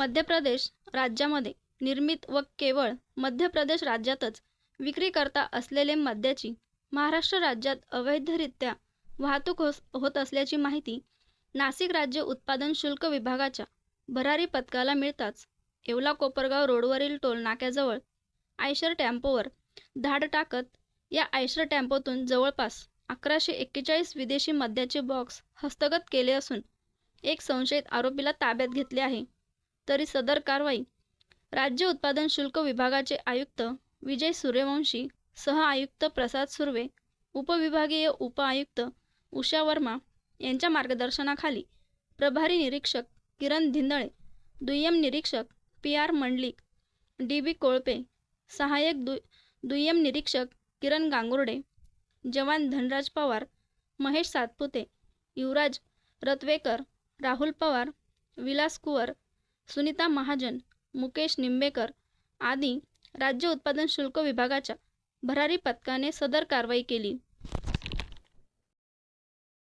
मध्य प्रदेश राज्यामध्ये निर्मित व केवळ मध्य प्रदेश राज्यातच विक्री करता असलेले मद्याची महाराष्ट्र राज्यात अवैधरित्या वाहतूक होत असल्याची माहिती नाशिक राज्य उत्पादन शुल्क विभागाच्या भरारी पथकाला मिळताच येवला कोपरगाव रोडवरील टोलनाक्याजवळ आयशर टॅम्पोवर धाड टाकत या आयशर टॅम्पोतून जवळपास अकराशे एक्केचाळीस विदेशी मद्याचे बॉक्स हस्तगत केले असून एक संशयित आरोपीला ताब्यात घेतले आहे. तरी सदर कारवाई. राज्य उत्पादन शुल्क विभागाचे आयुक्त विजय सूर्यवंशी सह आयुक्त प्रसाद सुर्वे उपविभागीय उप आयुक्त उषा वर्मा यांच्या मार्गदर्शनाखाली प्रभारी निरीक्षक किरण धिंदळे दुय्यम निरीक्षक P R Mandlik D B Kolpe सहाय्यक दु दुय्यम निरीक्षक किरण गांगुर्डे जवान धनराज पवार महेश सातपुते युवराज रत्वेकर राहुल पवार विलास कुवर सुनीता महाजन मुकेश निंबेकर आदी राज्य उत्पादन शुल्क विभागाच्या भरारी पथकाने सदर कारवाई केली.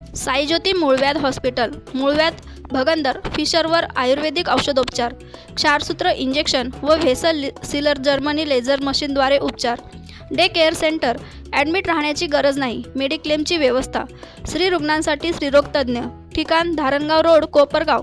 साईज्योती मूळव्याध हॉस्पिटल मूळव्याध भगंदर फिशरवर आयुर्वेदिक औषधोपचार क्षारसूत्र इंजेक्शन व व्हेसल सिलर जर्मनी लेझर मशीनद्वारे उपचार. डे केअर सेंटर ॲडमिट राहण्याची गरज नाही मेडिक्लेमची व्यवस्था स्त्री रुग्णांसाठी श्रीरोगतज्ञ ठिकाण धारणगाव रोड कोपरगाव